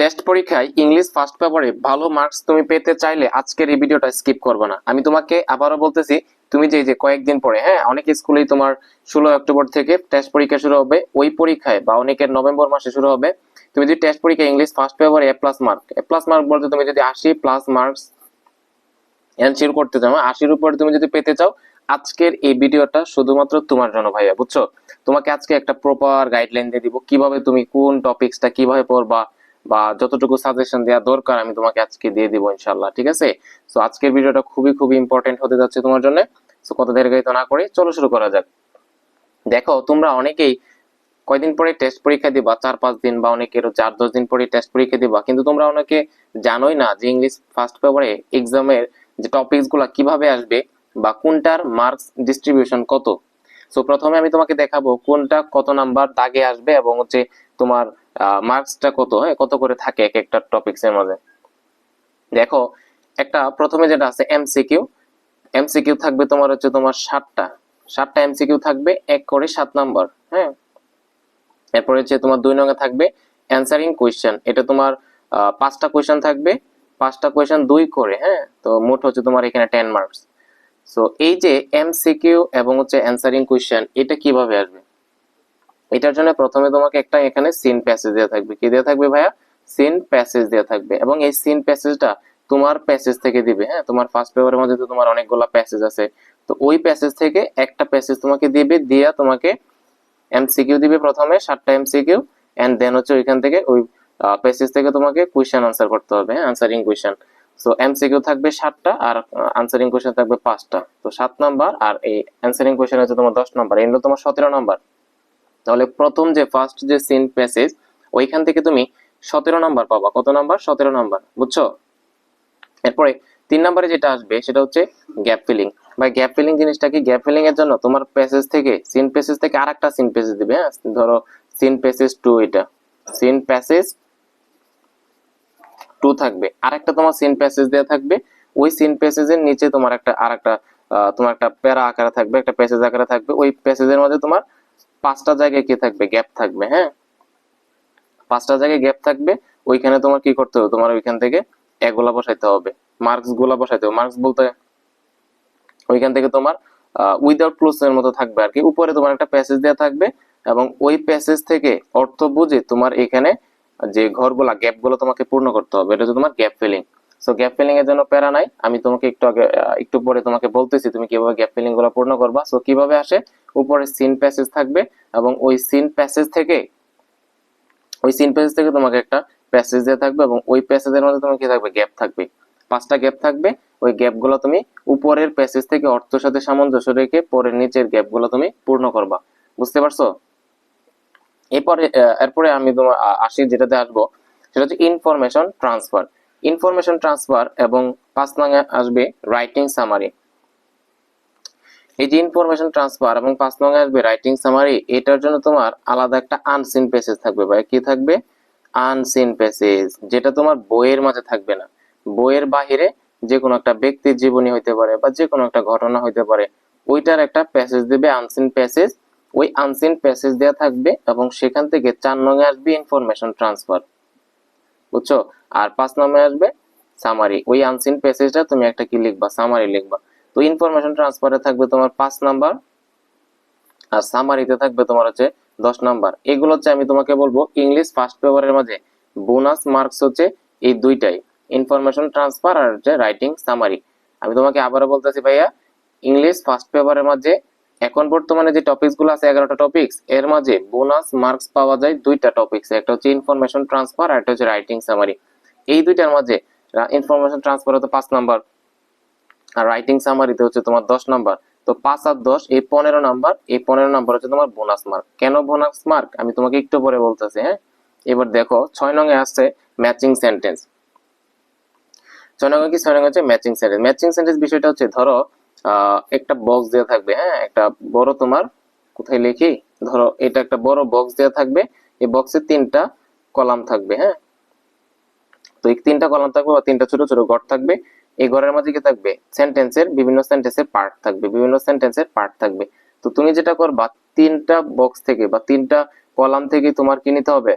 Test পরীক্ষায় English first পেপারে ভালো মার্কস তুমি পেতে চাইলে আজকের এই ভিডিওটা স্কিপ করবে না। আমি তোমাকে আবারও বলতেছি তুমি যে যে কয়েকদিন পরে হ্যাঁ অনেক স্কুলেই তোমার ষোলো অক্টোবর থেকে টেস্ট পরীক্ষা শুরু হবে ওই পরীক্ষায় বা অনেকের নভেম্বর মাসে শুরু হবে তুমি যদি টেস্ট পরীক্ষা ইংলিশ ফার্স্ট পেপারে A plus mark A plus mark বলতে তুমি যদি আশি প্লাস মার্কস এনসিওর করতে চাও হ্যাঁ, আশির উপরে তুমি যদি পেতে চাও আজকের এই ভিডিওটা শুধুমাত্র তোমার জন্য ভাইয়া বুঝছ? তোমাকে আজকে একটা প্রপার গাইডলাইন দিয়ে দিব কীভাবে তুমি কোন টপিকসটা কীভাবে পড়বা বা যতটুকু সাজেশন দেওয়া দরকার, আমি তোমাকে আজকে দিয়ে দিব ইনশাল্লাহ ঠিক আছে? সো আজকের ভিডিওটা খুবই খুবই ইম্পর্টেন্ট হতে যাচ্ছে তোমার জন্য। সো কত দীর্ঘায়িত না করে চলো শুরু করা যাক। দেখো, তোমরা অনেকেই কয়দিন পরে টেস্ট পরীক্ষা দিবা, চার, পাঁচ দিন বা অনেকের চার, দশ দিন পরে টেস্ট পরীক্ষা দিবা, কিন্তু তোমরা অনেকে জানোই না যে ইংলিশ ফার্স্ট পেপারে এক্সামের যে টপিকসগুলা কীভাবে আসবে বা কোনটার মার্কস ডিস্ট্রিবিউশন কত। সো প্রথমে আমি তোমাকে দেখাবো কোনটা কত নাম্বার দাগে আসবে এবং হচ্ছে তোমার মার্কসটা কত? হ্যাঁ কত করে থাকে এক একটা টপিকস এর মধ্যে দেখো, একটা প্রথমে যেটা আছে এমসিকিউ এমসিকিউ থাকবে তোমার হচ্ছে তোমার সাতটা। সাতটা এমসিকিউ থাকবে, এক করে সাত নাম্বার হ্যাঁ? এরপরে হচ্ছে তোমার দুই নঙ্গে থাকবে অ্যান্সারিং কোয়েশ্চেন এটা তোমার পাঁচটা কোয়েশ্চেন থাকবে, পাঁচটা কোয়েশ্চেন দুই করে হ্যাঁ? তো মোট হচ্ছে তোমার এখানে টেন মার্কস সো এই যে এমসিকিউ এবং হচ্ছে অ্যান্সারিং কোয়েশ্চেন এটা কীভাবে আসবে? এটার জন্য প্রথমে তোমাকে একটা এখানে সিন প্যাসেজ দেওয়া থাকবে। কি দেওয়া থাকবে ভাইয়া? সিন প্যাসেজ দেওয়া থাকবে। এবং এই সিন প্যাসেজটা তোমার প্যাসেজ থেকে দিবে হ্যাঁ? তোমার ফার্স্ট পেপারের মধ্যে তো তোমার অনেকগুলো প্যাসেজ আছে। তো ওই প্যাসেজ থেকে একটা প্যাসেজ তোমাকে দিবে, দিয়া তোমাকে এমসিকিউ দিবে প্রথমে, সাতটা এমসিকিউ এন্ড দেন হচ্ছে ওইখান থেকে ওই প্যাসেজ থেকে তোমাকে কোয়েশ্চেন আনসার করতে হবে হ্যাঁ? আনসারিং কোয়েশ্চেন সো এমসিকিউ থাকবে সাতটা আর আনসারিং কোয়েশ্চেন থাকবে পাঁচটা। তো সাত নাম্বার আর এই আনসারিং কোয়েশ্চেন হচ্ছে তোমার দশ নাম্বার হলো তোমার সতেরো নাম্বার তাহলে প্রথম যে ফার্স্ট যে সিন প্যাসেজ ওইখান থেকে তুমি সতেরো নাম্বার পাবা। কত নাম্বার সতেরো নাম্বার বুঝছ? এরপরে তিন নম্বরে যেটা আসবে সেটা হচ্ছে গ্যাপ ফিলিং বা গ্যাপ ফিলিং জিনিসটা কি? গ্যাপ ফিলিং এর জন্য তোমার প্যাসেজ থেকে সিন প্যাসেজ থেকে আরেকটা সিন প্যাসেজ দিবে হ্যাঁ? ধরো সিন প্যাসেজ টু এটা। সিন প্যাসেজ টু থাকবে। আর একটা তোমার সিন প্যাসেজ দেওয়া থাকবে। ওই সিন প্যাসেজের নিচে তোমার একটা আরেকটা আহ, তোমার একটা প্যারা আকারে থাকবে একটা প্যাসেজ আকারে থাকবে। ওই প্যাসেজের মধ্যে তোমার পাঁচটা জায়গায় কি থাকবে? গ্যাপ থাকবে হ্যাঁ? পাঁচটা জায়গায় গ্যাপ থাকবে, ওইখানে তোমার কি করতে হবে? তোমার ওইখান থেকে এগুলা বসাইতে হবে। মার্কসগুলা বসাইতে হবে। মার্কস বলতে ওইখান থেকে তোমার উইদাউট ক্লোজ এর মতো থাকবে আর কি। উপরে তোমার একটা প্যাসেজ দেওয়া থাকবে এবং ওই প্যাসেজ থেকে অর্থ বুঝে তোমার এখানে যে ঘরগুলা গ্যাপগুলো তোমাকে পূর্ণ করতে হবে। এটা হচ্ছে তোমার gap filling so gap filling এর জন্য প্যারা নাই। আমি তোমাকে একটু আগে একটু পরে তোমাকে বলতেছি তুমি কীভাবে গ্যাপ ফিলিংগুলো পূর্ণ করবা। সো কীভাবে আসে? উপরে সিন প্যাসেজ থাকবে এবং ওই সিন প্যাসেজ থেকে, ওই সিন প্যাসেজ থেকে তোমাকে একটা প্যাসেজ দেওয়া থাকবে এবং ওই প্যাসেজের মধ্যে তোমার থাকবে? গ্যাপ থাকবে। পাঁচটা গ্যাপ থাকবে। ওই গ্যাপগুলো তুমি উপরের প্যাসেজ থেকে অর্থের সাথে সামঞ্জস্য রেখে পরের নিচের গ্যাপগুলো তুমি পূর্ণ করবা। বুঝতে পারছ? এরপরে এরপরে আমি তোমার আসি যেটাতে আসব, সেটা হচ্ছে ইনফরমেশন ট্রান্সফার ইনফরমেশন ট্রান্সফার এবং পাঁচ নঙে আসবে রাইটিং সামারি এই যে ইনফরমেশন ট্রান্সফার এবং পাঁচ নঙে আসবে রাইটিং সামারি এটার জন্য তোমার আলাদা একটা আনসিন প্যাসেজ থাকবে ভাই। কি থাকবে? আনসিন প্যাসেজ যেটা তোমার বইয়ের মাঝে থাকবে না। বইয়ের বাহিরে যে কোনো একটা ব্যক্তির জীবনী হইতে পারে বা যে কোনো একটা ঘটনা হইতে পারে, ওইটার একটা প্যাসেজ দেবে আনসিন প্যাসেজ ওই আনসিন প্যাসেজ দেওয়া থাকবে এবং সেখান থেকে চার নঙে আসবে ইনফরমেশন ট্রান্সফার বুঝছ? আর পাঁচ নম্বরে আসবে সামারি ওই আনসিন প্যাসেজটা তুমি একটা কি লিখবা? সামারি লিখবা। তো ইনফরমেশন ট্রান্সফারে থাকবে তোমার পাঁচ নাম্বার আর সামারিতে থাকবে তোমার হচ্ছে দশ নাম্বার এগুলো হচ্ছে আমি তোমাকে বলব ইংলিশ ফার্স্ট পেপারের মাঝে। বোনাস মার্কস হচ্ছে এই দুইটাই। ইনফরমেশন ট্রান্সফার আর হচ্ছে রাইটিং সামারি আমি তোমাকে আবারও বলতেছি ভাইয়া ইংলিশ ফার্স্ট পেপারের মাঝে এখন বর্তমানে যে টপিকসগুলো আছে, এগারোটা টপিকস এর মাঝে বোনাস মার্কস পাওয়া যায় দুইটা টপিকস একটা হচ্ছে ইনফরমেশন ট্রান্সফার আর একটা হচ্ছে রাইটিং সামারি এই দুইটার মাঝে ইনফরমেশন ট্রান্সফার হতো পাঁচ নাম্বার আর রাইটিং সামারিতে হচ্ছে তোমার দশ নাম্বার তো পাঁচ আর দশ, এই পনেরো নাম্বার এই পনেরো নাম্বার হচ্ছে তোমার বোনাস মার্ক কেন বোনাস মার্ক আমি তোমাকে একটু পরে বলতেছি হ্যাঁ? এবার দেখো, ছয় নঙে আসছে ম্যাচিং সেন্টেন্স ছয় নঙে কি? ছয় নঙে হচ্ছে ম্যাচিং সেন্টেন্স ম্যাচিং সেন্টেন্স বিষয়টা হচ্ছে, ধরো একটা বক্স দেওয়া থাকবে হ্যাঁ? একটা বড় তোমার, কোথায় লিখি? ধরো, এটা একটা বড় বক্স দেওয়া থাকবে, এই বক্সে তিনটা কলাম থাকবে হ্যাঁ? তো এই তিনটা কলাম থাকবে বা তিনটা ছোট ছোট ঘর থাকবে। এই ঘরের মধ্যে কি থাকবে? সেন্টেন্সের বিভিন্ন সেন্টেন্সের পার্ট থাকবে, বিভিন্ন সেন্টেন্সের পার্ট থাকবে। তো তুমি যেটা করবা, তিনটা বক্স থেকে বা তিনটা কলাম থেকে তোমার কি নিতে হবে?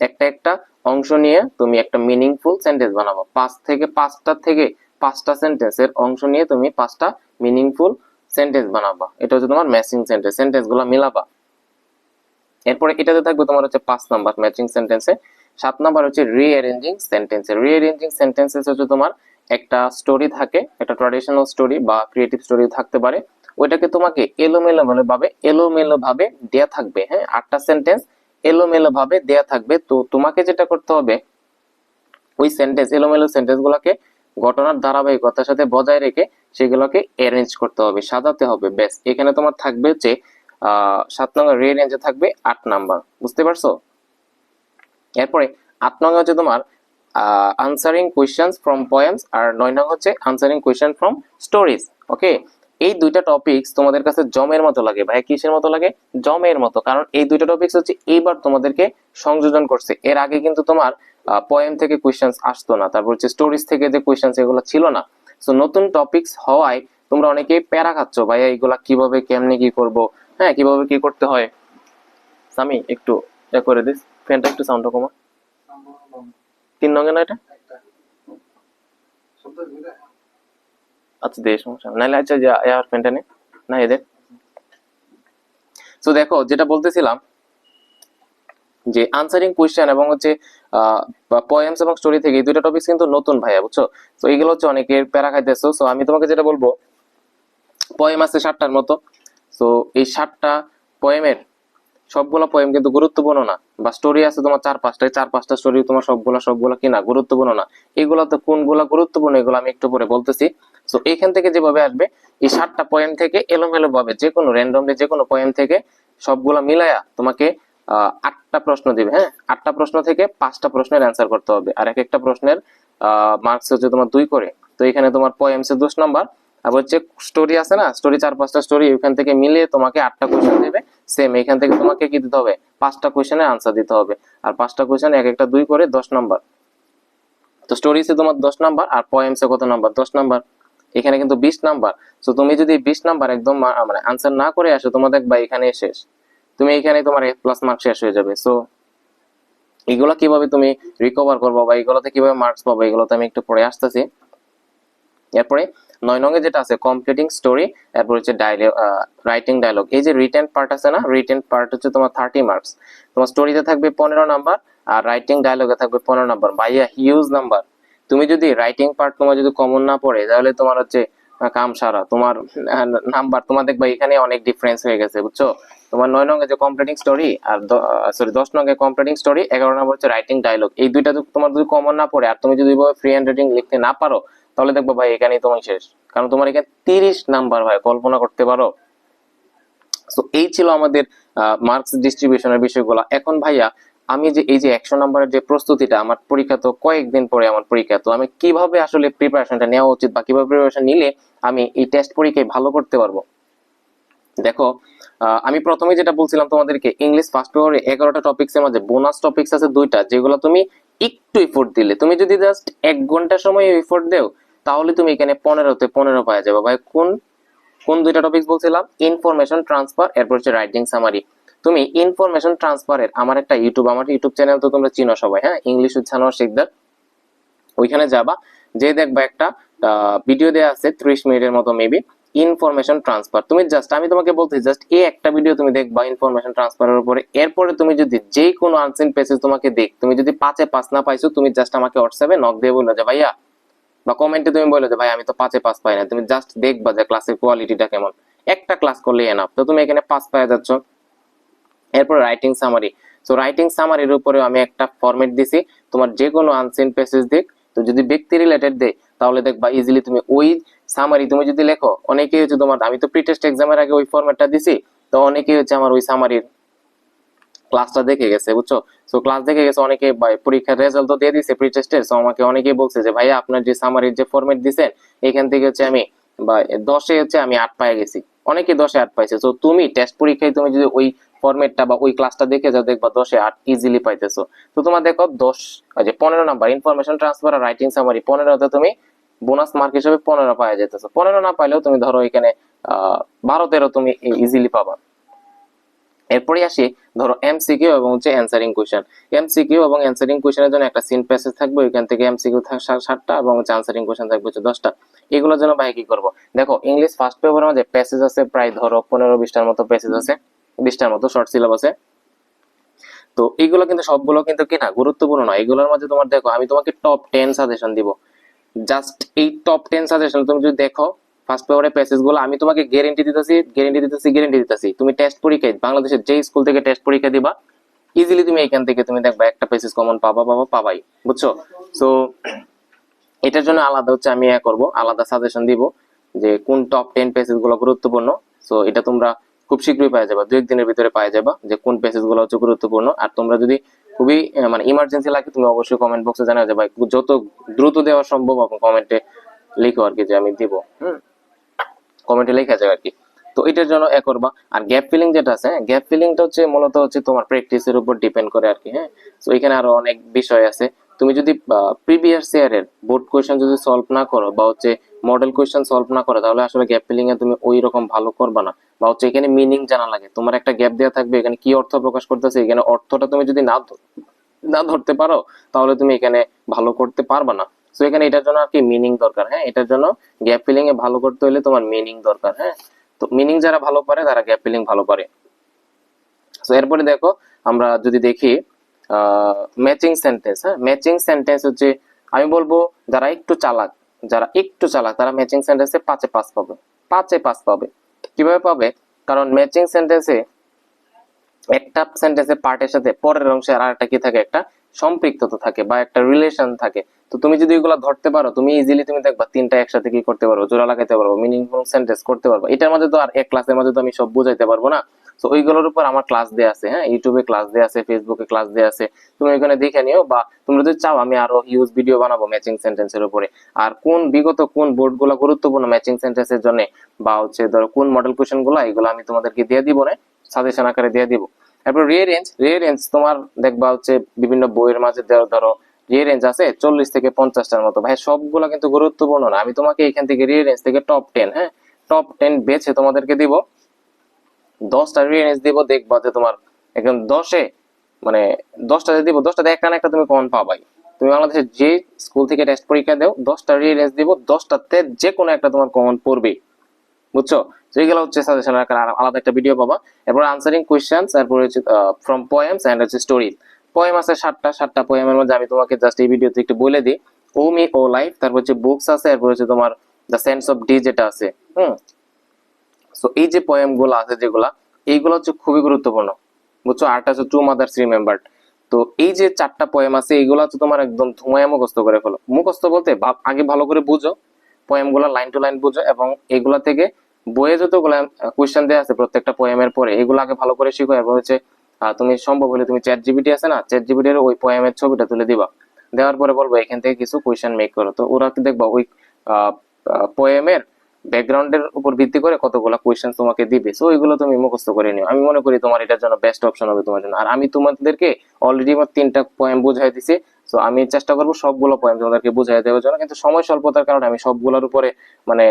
একটা একটা অংশ নিয়ে তুমি একটা মিনিংফুল সেন্টেন্স বানাবো। পাঁচ থেকে পাঁচটা থেকে পাঁচটা সেন্টেন্সের অংশ নিয়ে তুমি পাঁচটা মিনিংফুল সেন্টেন্স বানাবা। এটা হচ্ছে তোমার ম্যাচিং সেন্টেন্স সেন্টেন্সগুলো মিলাবা। এরপরে এটাতে থাকবে তোমার হচ্ছে পাঁচ নাম্বার ম্যাচিং সেন্টেন্সে সাত নাম্বার হচ্ছে রিঅ্যারেঞ্জিং সেন্টেন্সে রিঅ্যারেঞ্জিং সেন্টেন্সেস হচ্ছে তোমার একটা স্টোরি থাকে, একটা ট্র্যাডিশনাল স্টোরি বা ক্রিয়েটিভ স্টোরি থাকতে পারে, ওইটাকে তোমাকে এলোমেলো ভাবে এলোমেলো ভাবে দেয়া থাকবে হ্যাঁ? আটটা সেন্টেন্স এলোমেলো ভাবে দেয়া থাকবে। তো তোমাকে যেটা করতে হবে, ওই সেন্টেন্স এলোমেলো সেন্টেন্স গুলোকে ঘটনার ধারাবাহিকতার সাথে বজায় রেখে সেগুলোকে অ্যারেঞ্জ করতে হবে, সাজাতে হবে। ব্যাস, এখানে তোমার থাকবে যে সাত নম্বর রিঅ্যারেঞ্জে থাকবে আট নাম্বার। বুঝতে পারছ? এরপরে আট নম্বর হচ্ছে তোমার আনসারিং কোয়েশ্চেন্স ফ্রম পোয়েমস আর নয় নং হচ্ছে answering question from stories okay এই দুইটা টপিকস তোমাদের কাছে জমের মতো লাগে ভাই কিসের মতো লাগে? জমের মতো, কারণ এই দুইটা টপিকস হচ্ছে এইবার তোমাদেরকে সংযোজন করছে। এর আগে কিন্তু তোমার পয়েম থেকে কোয়েশ্চেন্স আসতো না, তারপর হচ্ছে স্টোরিজ থেকে যে কোয়েশ্চেন্স এগুলো ছিল না। সো নতুন টপিকস হওয়ায় তোমরা অনেকেই প্যারা খাচ্ছ, ভাইয়া এইগুলা কীভাবে, কেমনে কি করব? হ্যাঁ কীভাবে কি করতে হয়? সামি, একটু করে দিস, ফ্যানটা একটু সাউন্ডটা কমা। তিন নঙ্গে না এটা? আচ্ছা দে সমস্যা। নাইলে আচ্ছা এয়ার ফ্যানটা নে। না এদের তো দেখো, যেটা বলতেছিলাম, যে আনসারিং কোয়েশ্চেন এবং হচ্ছে পোয়েমস এবং স্টোরি থেকে এই দুইটা টপিকস কিন্তু নতুন ভাইয়া, বুঝছ? তো এইগুলো হচ্ছে অনেকের প্যারা খাইতেছো। সো আমি তোমাকে যেটা বলব পোয়েম আছে ষাটটার মতো। তো এই ষাটটা পোয়েমের সবগুলো পোয়েম কিন্তু গুরুত্বপূর্ণ না। বা স্টোরি আছে তোমার চার পাঁচটা চার পাঁচটা স্টোরি তোমার সবগুলা সবগুলা কিনা গুরুত্বপূর্ণ না। এগুলো তো কোনগুলা গুরুত্বপূর্ণ, এগুলো আমি একটু পরে বলতেছি। তো এখান থেকে যেভাবে আসবে, এই ষাটটা পোয়েম থেকে এলোমেলো ভাবে যে কোনো র্যান্ডমলি যে কোনো পোয়েম থেকে সবগুলা মিলায়া তোমাকে আটটা প্রশ্ন দিবে হ্যাঁ? আটটা প্রশ্ন থেকে পাঁচটা প্রশ্নের অ্যান্সার করতে হবে। আর এক একটা প্রশ্নের মার্কস হচ্ছে তোমার দুই করে। তো এখানে তোমার পোয়েমসের দশ নাম্বার আর হচ্ছে স্টোরি আছে না? স্টোরি চার পাঁচটা স্টোরি ওখান থেকে মিলিয়ে তোমাকে আটটা কোয়েশ্চেন দেবে। সেম এখান থেকে তোমাকে কি দিতে হবে? পাঁচটা কোয়েশ্চেনের আনসার দিতে হবে। আর পাঁচটা কোয়েশ্চেন এক একটা দুই করে দশ নাম্বার তো স্টোরিজে তোমার দশ নাম্বার আর পোয়েমসে কত নাম্বার দশ নাম্বার এখানে কিন্তু বিশ নাম্বার তো তুমি যদি বিশ নাম্বার একদম মানে আনসার না করে আসো তোমার দেখবা এখানে শেষ। তুমি এখানে তোমার প্লাস মার্ক শেষ হয়ে যাবে। সো এগুলো কীভাবে তুমি রিকভার করব বা এগুলোতে কীভাবে মার্কস পাবো, এগুলোতে আমি একটু পরে আসতেছি। এরপরে নয় নঙ্গে যেটা আছে কমপ্লিটিং স্টোরি এরপর হচ্ছে ডায়লগ রাইটিং ডায়লগ এই যে রিটেন পার্ট আছে না রিটেন পার্ট হচ্ছে তোমার থার্টি মার্কস তোমার স্টোরিতে থাকবে পনেরো নাম্বার আর রাইটিং ডায়লগে থাকবে পনেরো নাম্বার ভাইয়া হিউজ নাম্বার তুমি যদি রাইটিং পার্ট তোমার যদি কমন না পড়ে, তাহলে তোমার হচ্ছে কাম সারা তোমার নাম্বার তোমার দেখবা এখানে অনেক ডিফারেন্স হয়ে গেছে, বুঝছ? তোমার নয় নঙ্গে যে কমপ্লিটিং স্টোরি আর সরি দশ নঙ্গে কমপ্লিটিং স্টোরি এগারো নম্বর হচ্ছে রাইটিং ডায়লগ এই দুইটা তোমার যদি কমন না পড়ে, আর তুমি যদি ফ্রি হ্যান্ড রাইটিং লিখতে না পারো, তাহলে দেখব ভাই এখানেই তোমার শেষ। কারণ তোমার এখানে তিরিশ নাম্বার ভাই কল্পনা করতে পারো। সো এই ছিল আমাদের মার্কস ডিস্ট্রিবিউশনের বিষয়গুলো। এখন ভাইয়া আমি যে, এই যে একশো নাম্বারের যে প্রস্তুতিটা, আমার পরীক্ষা তো কয়েকদিন পরে আমার পরীক্ষা, তো আমি কীভাবে আসলে প্রিপারেশনটা নেওয়া উচিত বা কীভাবে প্রিপারেশন নিলে আমি এই টেস্ট পরীক্ষায় ভালো করতে পারব? দেখো আমি প্রথমে যেটা বলছিলাম তোমাদেরকে ইংলিশ ফার্স্ট পেপারে এগারোটা টপিক্স এর মাঝে বোনাস টপিক্স আছে দুইটা, যেগুলো তুমি একটু এফোর্ট দিলে। তুমি যদি জাস্ট এক ঘণ্টা সময় এফোর্ট দেও, তাহলে তুমি এখানে পনেরোতে পনেরো পাওয়া যাবে। ভাই, কোন কোন দুইটা টপিক বলছিলাম? ইনফরমেশন ট্রান্সফার এরপর হচ্ছে রাইটিং সামারি তুমি ইনফরমেশন ট্রান্সফারের আমার একটা ইউটিউব আমার ইউটিউব চ্যানেল তো তোমরা চিনো সবাই হ্যাঁ? ইংলিশ উচ্চারণ শিখদার ওইখানে যাবা, যে দেখবা একটা ভিডিও দেয়া আছে, ত্রিশ মিনিটের মতো মেবি ইনফরমেশন ট্রান্সফার তুমি জাস্ট আমি তোমাকে বলছি জাস্ট এই একটা ভিডিও তুমি দেখবা ইনফরমেশন ট্রান্সফারের উপরে। এরপরে তুমি যদি যে কোনো আনসিন পেজে তোমাকে দেখ, তুমি যদি পাঁচে পাঁচ না পাইছো, তুমি জাস্ট আমাকে হোয়াটসঅ্যাপে নক দিয়ে বলল যে, ভাইয়া, বা কমেন্টে তুমি বলে যে ভাই আমি তো পাঁচে পাস পাই না। তুমি জাস্ট দেখবা যে ক্লাসের কোয়ালিটিটা কেমন। একটা ক্লাস করলে এনাফ তো তুমি এখানে পাস পাওয়া যাচ্ছ। এরপর রাইটিং সামারি সো রাইটিং সামারির উপরে আমি একটা ফরম্যাট দিছি। তোমার যে কোনো আনসিন প্যাসেজ দিক। তো যদি ব্যক্তি রিলেটেড দেয়, তাহলে দেখবা ইজিলি তুমি ওই সামারি তুমি যদি লেখো, অনেকেই হচ্ছে তোমার আমি তো প্রি টেস্ট এক্সামের আগে ওই ফরম্যাটটা দিছি, তো অনেকেই হচ্ছে আমার ওই সামারির ক্লাসটা দেখে গেছে, বুঝছ? সো ক্লাস দেখে গেছে, অনেকে পরীক্ষার রেজাল্ট তো দিয়ে দিছে প্রি টেস্টের সো আমাকে অনেকেই বলছে যে, ভাইয়া, আপনার যে সামারির যে ফরম্যাট দিছেন, এখান থেকে হচ্ছে আমি বা দশে হচ্ছে আমি আট পায়ে গেছি। অনেকে দশে আট পাইছে। তো তুমি টেস্ট পরীক্ষায় তুমি যদি ওই ফরম্যাটটা বা ওই ক্লাসটা দেখে যাও, দেখবা দশে আট ইজিলি পাইতেছো। তো তোমার দেখো, দশ যে পনেরো নাম্বার ইনফরমেশন ট্রান্সফার আর রাইটিং সামারি পনেরোতে তুমি বোনাস মার্ক হিসেবে পনেরো পাওয়া যেতেছো পনেরো না পাইলেও তুমি ধরো এখানে বারো তেরো তুমি ইজিলি পাবা। এরপরে আসি, ধরো এমসিকিউ এবং হচ্ছে অ্যান্সারিং কোয়েশ্চেন এমসিকিউ এবং অ্যান্সারিং কোয়েশনের জন্য একটা সিন প্যাসেজ থাকবে। ওইখান থেকে এমসিকিউ সাতটা এবং হচ্ছে অ্যান্সারিং কোয়েশ্চেন থাকবে হচ্ছে দশটা। এগুলোর জন্য ভাই কি করব? দেখো ইংলিশ ফার্স্ট পেপারের মধ্যে প্যাসেজ আছে, প্রায় ধরো পনেরো বিশটার মতো প্যাসেজ আছে, বিশটার মতো শর্ট সিলেবাসে তো এইগুলো কিন্তু সবগুলো কিন্তু কি না, গুরুত্বপূর্ণ নয়। এগুলোর মধ্যে তোমার দেখো, আমি তোমাকে টপ টেন সাজেশন দিব। জাস্ট এই টপ টেন সাজেশন তুমি যদি দেখো ফার্স্ট পেপারের প্যাসেজগুলো, আমি তোমাকে গ্যারেন্টি দিতেছি গ্যারেন্টি দিতেছি গ্যারেন্টি দিতেছি। তুমি টেস্ট পরীক্ষায় বাংলাদেশের যে স্কুল থেকে টেস্ট পরীক্ষা দিবা ইজিলি তুমি এখান থেকে তুমি দেখবা, একটা প্যাসেজ কমন পাবা পাবা, পাবাই। বুঝছ? সো এটার জন্য আলাদা হচ্ছে আমি ইয়ে করব, আলাদা সাজেশন দিব যে কোন টপ টেন পেসেজগুলো গুরুত্বপূর্ণ। সো এটা তোমরা খুব শীঘ্রই পাওয়া যাবে দু একদিনের ভিতরে পাওয়া যাবে যে কোন পেসেজগুলো হচ্ছে গুরুত্বপূর্ণ। আর তোমরা যদি খুবই মানে ইমার্জেন্সি লাগে, তুমি অবশ্যই কমেন্ট বক্সে জানাও যে ভাই, যত দ্রুত দেওয়া সম্ভব কমেন্টে লিখো আর কি যে আমি দিব। হুম? কমেন্টে লেখা যাবে আর কি। তো এটার জন্য এ করবা। আর গ্যাপ ফিলিং যেটা আছে গ্যাপ ফিলিংটা হচ্ছে মূলত হচ্ছে তোমার প্র্যাকটিসের উপর ডিপেন্ড করে আর কি হ্যাঁ। তো এখানে আরও অনেক বিষয় আছে। তুমি যদি প্রিভিয়াস ইয়ারের বোর্ড কোয়েশ্চেন যদি সলভ না করো বা হচ্ছে মডেল কোয়েশ্চেন সলভ না করো, তাহলে আসলে গ্যাপ ফিলিং এ তুমি ওই রকম ভালো করবে না। বা হচ্ছে এখানে মিনিং জানা লাগে। তোমার একটা গ্যাপ দেওয়া থাকবে, এখানে কি অর্থ প্রকাশ করতেছে, এখানে অর্থটা তুমি যদি না না ধরতে পারো, তাহলে তুমি এখানে ভালো করতে পারবে না। তো এখানে এটার জন্য আর কি মিনিং দরকার হ্যাঁ? এটার জন্য গ্যাপ ফিলিং এ ভালো করতে হলে তোমার মিনিং দরকার হ্যাঁ? তো মিনিং যারা ভালো পারে তারা গ্যাপ ফিলিং ভালো পারে তো এরপরে দেখো, আমরা যদি দেখি ম্যাচিং সেন্টেন্স হ্যাঁ? ম্যাচিং সেন্টেন্স হচ্ছে, আমি বলব, যারা একটু চালাক, যারা একটু চালাক, তারা ম্যাচিং সেন্টেন্সে পাঁচে পাঁচ পাবে। পাঁচে পাঁচ পাবে। কীভাবে পাবে? কারণ ম্যাচিং সেন্টেন্সে একটা সেন্টেন্সের পার্টের সাথে পরের অংশে আর একটা কি থাকে? একটা সম্পৃক্ততা থাকে বা একটা রিলেশন থাকে। তো তুমি যদি এগুলো ধরতে পারো, তুমি ইজিলি তুমি দেখবা তিনটা একসাথে কি করতে পারব, জোড়া লাগাইতে পারব মিনিংফুল সেন্টেন্স করতে পারব। এটার মধ্যে তো আর এক ক্লাসের মধ্যে তো আমি সব বুঝাইতে পারব না। তো ওইগুলোর উপর আমার ক্লাস দেয়া আছে হ্যাঁ? ইউটিউবে ক্লাস দেয়া আছে ফেসবুকে ক্লাস দেয়া আছে। তুমি ওইখানে দেখে নিও বা তোমরা যদি চাও আমি আরও হিউজ ভিডিও বানাবো ম্যাচিং সেন্টেন্সের উপরে। আর কোন বিগত কোন বোর্ডগুলো গুরুত্বপূর্ণ ম্যাচিং সেন্টেন্সের জন্য বা হচ্ছে ধরো কোন মডেল কোশ্চেনগুলো, এগুলো আমি তোমাদেরকে দিয়ে দিব না সাজেশন আকারে দিয়ে দিব। তারপর রিয়ারেঞ্জ রিয়ারেঞ্জ তোমার দেখবা হচ্ছে বিভিন্ন বইয়ের মাঝে ধরো রিয়ারেঞ্জ আছে চল্লিশ থেকে পঞ্চাশটার মতো। ভাই সবগুলো কিন্তু গুরুত্বপূর্ণ না। আমি তোমাকে এখান থেকে রিয়ারেঞ্জ থেকে টপ টেন হ্যাঁ? টপ টেন বেছে তোমাদেরকে দিব। দশটা রিয়ারেঞ্জ দিব, দেখবা যে তোমার একদম দশে মানে দশটা দিব, দশটাতে একটা না একটা তুমি কমন পাবাই। তুমি বাংলাদেশের যে স্কুল থেকে টেস্ট পরীক্ষা দাও, দশটা রিয়ারেঞ্জ দিব, দশটাতে যে কোনো একটা তোমার কমন পড়বেই বুঝছ? তো এগুলো হচ্ছে সাজেশন আর আলাদা একটা ভিডিও পাবা। এরপর আনসারিং কোয়েশ্চেন্স তারপর হচ্ছে ফ্রম পোয়েমস অ্যান্ড হচ্ছে স্টোরিজ পোয়েম আছে সাতটা সাতটা পোয়েমের মধ্যে আমি তোমাকে জাস্ট এই ভিডিওতে একটু বলে দিই। ও মি ও লাইফ তারপর হচ্ছে বুকস আছে, এরপর হচ্ছে তোমার দ্য সেন্স অফ ডি যেটা আছে। হুম? সো এই যে পোয়েমগুলো আছে যেগুলা, এইগুলো হচ্ছে খুবই গুরুত্বপূর্ণ। বুঝছ? আরটা হচ্ছে টু মাদার্স রিমেম্বার্ড তো এই যে চারটা পোয়েম আছে, এইগুলো হচ্ছে তোমার একদম ধুমায় মুখস্থ করে ফেলো। মুখস্থ বলতে আগে ভালো করে বুঝো পোয়েমগুলো লাইন টু লাইন বুঝো এবং এগুলা থেকে বইয়ে যতগুলো কোয়েশ্চেন দেওয়া আছে প্রত্যেকটা পোয়েমের পরে, এগুলো আগে ভালো করে শিখো। এবং হচ্ছে তুমি সম্ভব হলে তুমি চ্যাট জিবিটি আছে না চ্যাট জিবিটির ওই পোয়েমের ছবিটা তুলে দিবা। দেওয়ার পরে বলব এখান থেকে কিছু কোয়েশ্চেন মেক করো। তো ওরা দেখবা ওই পোয়েমের ব্যাকগ্রাউন্ডের উপর ভিত্তি করে কতগুলো কোয়েশ্চেন তোমাকে দিবে। সো ওইগুলো তুমি মুখস্থ করে নিও। আমি মনে করি তোমার এটার জন্য বেস্ট অপশন হবে তোমার জন্য। আর আমি তোমাদেরকে অলরেডি আমার তিনটা পোয়েম বুঝাই দিছি। সো আমি চেষ্টা করব সবগুলো পোয়েম তোমাদেরকে বুঝাই দেওয়ার জন্য। কিন্তু সময় স্বল্পতার কারণে আমি সবগুলোর উপরে মানে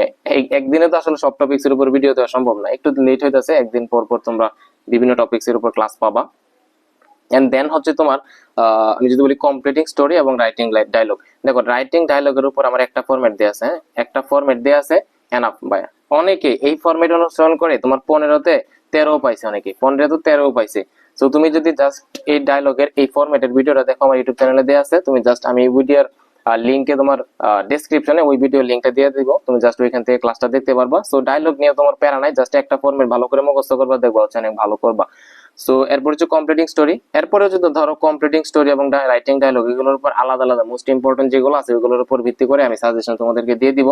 একদিনে তো আসলে সব টপিক্স এর উপর ভিডিও দেওয়া সম্ভব না। একটু লেট হইতেছে, একদিন পর পর তোমরা বিভিন্ন টপিক্স এর উপর ক্লাস পাবা। এন্ড দেন হচ্ছে তোমার আমি যদি বলি কমপ্লিটিং স্টোরি এবং রাইটিং ডায়লগ দেখো রাইটিং ডায়লগের উপর আমার একটা ফরম্যাট দেওয়া আছে হ্যাঁ? একটা ফরম্যাট দেওয়া আছে এনাফ ভাইয়া। অনেকে এই ফরম্যাট অনুসরণ করে তোমার পনেরোতে তেরো পাইছে অনেকে পনেরোতে তেরো পাইছে। তো তুমি যদি জাস্ট এই ডায়লগের এই ফরম্যাটের ভিডিওটা দেখো, আমার ইউটিউব চ্যানেলে দেওয়া আছে, তুমি জাস্ট আমি এই ভিডিওর লিঙ্কে তোমার ডেসক্রিপশনে ওই ভিডিও লিঙ্কটা দিয়ে দিব। তুমি জাস্ট ওইখান থেকে ক্লাসটা দেখতে পারবা। সো ডায়লগ নিয়ে তোমার প্যারা নাই জাস্ট একটা ফরম্যাট ভালো করে মুখস্থ করবা, দেখবা হচ্ছে অনেক ভালো করবা। সো এরপর হচ্ছে কমপ্লিটিং স্টোরি এরপরে তো ধরো কমপ্লিটিং স্টোরি এবং রাইটিং ডায়লগ এগুলোর উপর আলাদা আলাদা মোস্ট ইম্পর্টেন্ট যেগুলো আছে, ওগুলোর উপর ভিত্তি করে আমি সাজেশন তোমাদেরকে দিয়ে দিব।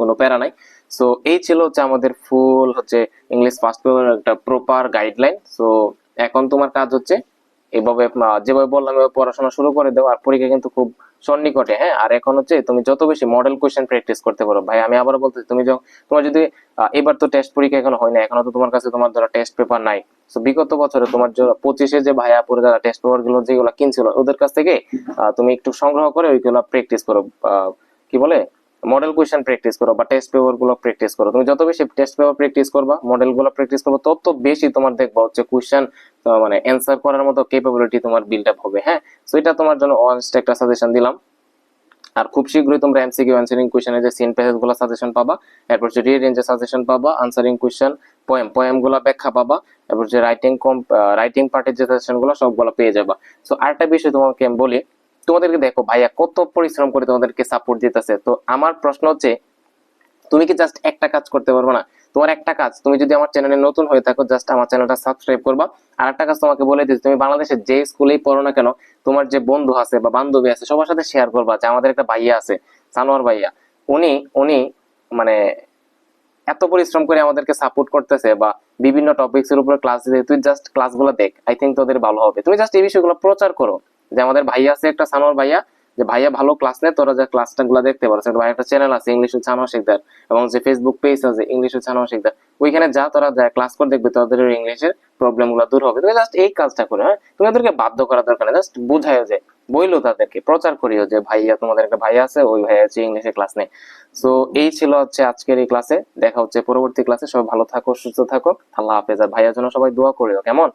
কোনো প্যারা নাই। সো এই ছিল হচ্ছে আমাদের ফুল হচ্ছে ইংলিশ ফার্স্ট পেপারের একটা প্রপার গাইডলাইন সো এখন তোমার কাজ হচ্ছে এইভাবে আহ, যেভাবে বললাম এভাবে পড়াশোনা শুরু করে দেবো আর পরীক্ষা কিন্তু খুব সন্নিকটে হ্যাঁ? আর এখন হচ্ছে তুমি যত বেশি মডেল কোশ্চেন প্র্যাকটিস করতে পারো ভাই আমি আবার বলতে তুমি যখন তোমার যদি এবার তো টেস্ট পরীক্ষা এখন হয় না এখন তো তোমার কাছে তোমার ধরো টেস্ট পেপার নাই। তো বিগত বছরে তোমার যে পঁচিশে যে ভাইয়া পরে যারা টেস্ট পেপারগুলো যেগুলো কিনছিল ওদের কাছ থেকে তুমি একটু সংগ্রহ করে ওইগুলো প্র্যাকটিস করো কি বলে? মডেল কোয়েশ্চেন প্র্যাকটিস করো বা টেস্ট পেপারগুলো প্র্যাকটিস করো। তুমি যত বেশি টেস্ট পেপার প্র্যাকটিস করবা মডেলগুলো প্র্যাকটিস করবা, তত বেশি তোমার দেখবা হচ্ছে কোয়েশ্চেন মানে অ্যান্সার করার মতো ক্যাপাবিলিটি তোমার বিল্ড আপ হবে হ্যাঁ? সো এটা তোমার জন্য অনেস্ট একটা সাজেশন দিলাম। আর খুব শীঘ্রই তোমরা এমসিকিউ অ্যান্সারিং কোয়েশ্চেনের যে সিন প্যাসেজগুলো সাজেশন পাবা, এরপর হচ্ছে রিরেঞ্জের সাজেশন পাবা আনসারিং কোয়েশন পোয়েম পোয়েমগুলো ব্যাখ্যা পাবা, এরপর যে রাইটিং কম রাইটিং পার্টের যে সাজেশনগুলো সবগুলো পেয়ে যাবা। সো আরেকটা বিষয় তোমাকে আমি বলি তোমাদেরকে দেখো, ভাইয়া কত পরিশ্রম করে তোমাদেরকে সাপোর্ট দিতেছে। তো আমার প্রশ্ন হচ্ছে, তুমি কি জাস্ট একটা কাজ করতে পারবে না? তোমার একটা কাজ, তুমি যদি আমার চ্যানেলে নতুন হয়ে থাকো জাস্ট আমার চ্যানেলটা সাবস্ক্রাইব করবা। আর একটা কাজ তোমাকে বলে দিচ্ছি, তুমি বাংলাদেশে যে স্কুলেই পড়ো না কেন, তোমার যে বন্ধু আছে বা বান্ধবী আছে, সবার সাথে শেয়ার করবা যে আমাদের একটা ভাইয়া আছে সানোয়ার ভাইয়া। উনি উনি মানে এত পরিশ্রম করে আমাদেরকে সাপোর্ট করতেছে বা বিভিন্ন টপিকস এর উপরে ক্লাস দিতে, তুই জাস্ট ক্লাসগুলো দেখ আই থিঙ্ক তোদের ভালো হবে। তুমি জাস্ট এই বিষয়গুলো প্রচার করো, যে আমাদের ভাইয়া আছে একটা সানোয়ার ভাইয়া, যে ভাইয়া ভালো ক্লাস নেয়, তোরা যে ক্লাসটা গুলো দেখতে পারো। একটা ভাইয়া একটা চ্যানেল আছে ইংলিশ ছানো শিকদার এবং যে ফেসবুক পেজ আছে ইংলিশ ছানো শিকদার ওইখানে যা তোরা যা ক্লাস করে দেখবে, তোদের ইংলিশের প্রবলেমগুলো দূর হবে। তুমি জাস্ট এই কাজটা করো হ্যাঁ? তুমি ওদেরকে বাধ্য করা দরকার নেই জাস্ট বুঝাইও যে বইলো তাদেরকে, প্রচার করিও যে ভাইয়া, তোমাদের একটা ভাইয়া আছে, ওই ভাইয়া হচ্ছে ইংলিশে ক্লাস নেই সো এই ছিল হচ্ছে আজকের এই ক্লাসে দেখা হচ্ছে পরবর্তী ক্লাসে সবাই ভালো থাকো, সুস্থ থাকো। আল্লাহ হাফেজ। আর ভাইয়ার জন্য সবাই দোয়া করিও, কেমন?